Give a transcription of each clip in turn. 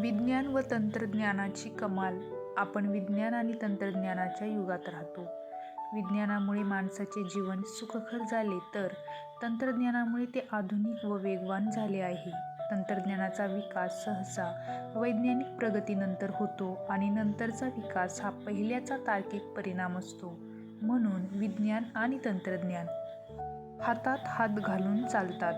विज्ञान व तंत्रज्ञानाची कमाल. आपण विज्ञान आणि तंत्रज्ञानाच्या युगात राहतो. विज्ञानामुळे माणसाचे जीवन सुखकर झाले तर तंत्रज्ञानामुळे ते आधुनिक व वेगवान झाले आहे. तंत्रज्ञानाचा विकास सहसा वैज्ञानिक प्रगतीनंतर होतो आणि नंतरचा विकास हा पहिल्याचा तार्किक परिणाम असतो. म्हणून विज्ञान आणि तंत्रज्ञान हातात हात घालून चालतात.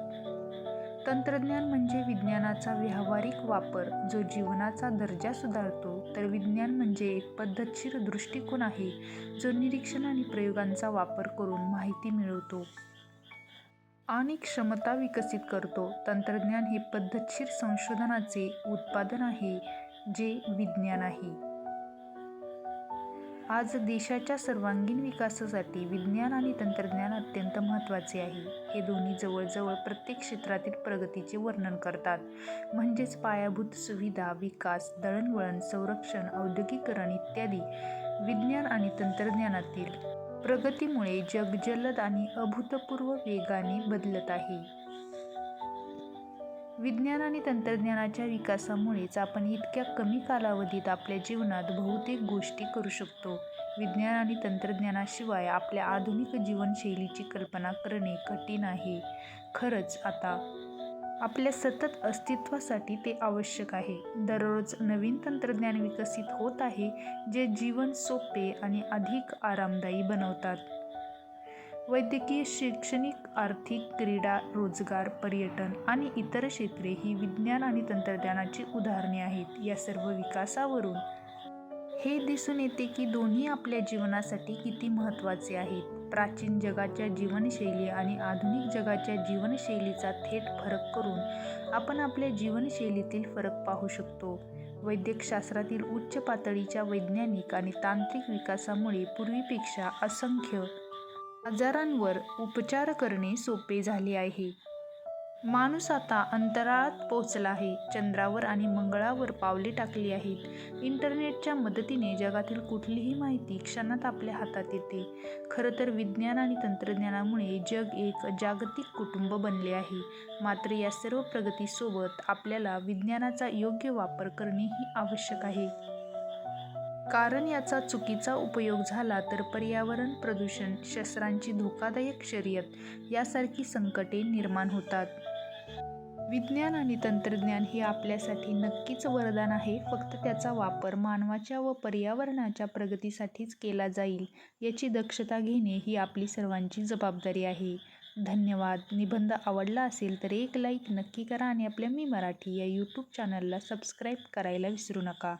तंत्रज्ञान म्हणजे विज्ञानाचा व्यावहारिक वापर जो जीवनाचा दर्जा सुधारतो. तर विज्ञान म्हणजे एक पद्धतशीर दृष्टिकोन आहे जो निरीक्षण आणि प्रयोगांचा वापर करून माहिती मिळवतो. आणि क्षमता विकसित करतो. तंत्रज्ञान हे पद्धतशीर संशोधनाचे उत्पादन आहे जे विज्ञान आहे. आज देशाच्या सर्वांगीण विकासासाठी विज्ञान आणि तंत्रज्ञान अत्यंत महत्त्वाचे आहे. हे दोन्ही जवळजवळ प्रत्येक क्षेत्रातील प्रगतीचे वर्णन करतात. म्हणजेच पायाभूत सुविधा विकास दळणवळण संरक्षण औद्योगिकरण इत्यादी विज्ञान आणि तंत्रज्ञानातील प्रगतीमुळे जग जलद आणि अभूतपूर्व वेगाने बदलत आहे. विज्ञान आणि तंत्रज्ञानाच्या विकासामुळेच आपण इतक्या कमी कालावधीत आपल्या जीवनात बहुतेक गोष्टी करू शकतो. विज्ञान आणि तंत्रज्ञानाशिवाय आपल्या आधुनिक जीवनशैलीची कल्पना करणे कठीण आहे. खरंच आता आपल्या सतत अस्तित्वासाठी ते आवश्यक आहे. दररोज नवीन तंत्रज्ञान विकसित होत आहे जे जीवन सोपे आणि अधिक आरामदायी बनवतात. वैद्यकीय शैक्षणिक आर्थिक क्रीडा रोजगार पर्यटन आणि इतर क्षेत्रे ही विज्ञान आणि तंत्रज्ञानाची उदाहरणे आहेत. या सर्व विकासावरून हे दिसून येते की दोन्ही आपल्या जीवनासाठी किती महत्त्वाचे आहेत. प्राचीन जगाच्या जीवनशैली आणि आधुनिक जगाच्या जीवनशैलीचा थेट फरक करून आपण आपल्या जीवनशैलीतील फरक पाहू शकतो. वैद्यकशास्त्रातील उच्च पातळीच्या वैज्ञानिक आणि तांत्रिक विकासामुळे पूर्वीपेक्षा असंख्य आजारांवर उपचार करणे सोपे झाले आहे. माणूस आता अंतराळात पोहोचला आहे. चंद्रावर आणि मंगळावर पावले टाकली आहेत. इंटरनेटच्या मदतीने जगातील कुठलीही माहिती क्षणात आपल्या हातात येते. खरं तर विज्ञान आणि तंत्रज्ञानामुळे जग एक जागतिक कुटुंब बनले आहे. मात्र या सर्व प्रगतीसोबत आपल्याला विज्ञानाचा योग्य वापर करणेही आवश्यक आहे. कारण याचा चुकीचा उपयोग झाला तर पर्यावरण प्रदूषण शस्त्रांची धोकादायक शर्यत यासारखी संकटे निर्माण होतात. विज्ञान आणि तंत्रज्ञान हे आपल्यासाठी नक्कीच वरदान आहे फक्त त्याचा वापर मानवाच्या व पर्यावरणाच्या प्रगतीसाठीच केला जाईल याची दक्षता घेणे ही आपली सर्वांची जबाबदारी आहे. धन्यवाद. निबंध आवडला असेल तर एक लाईक नक्की करा आणि आपल्या मी मराठी या यूट्यूब चॅनलला सबस्क्राईब करायला विसरू नका.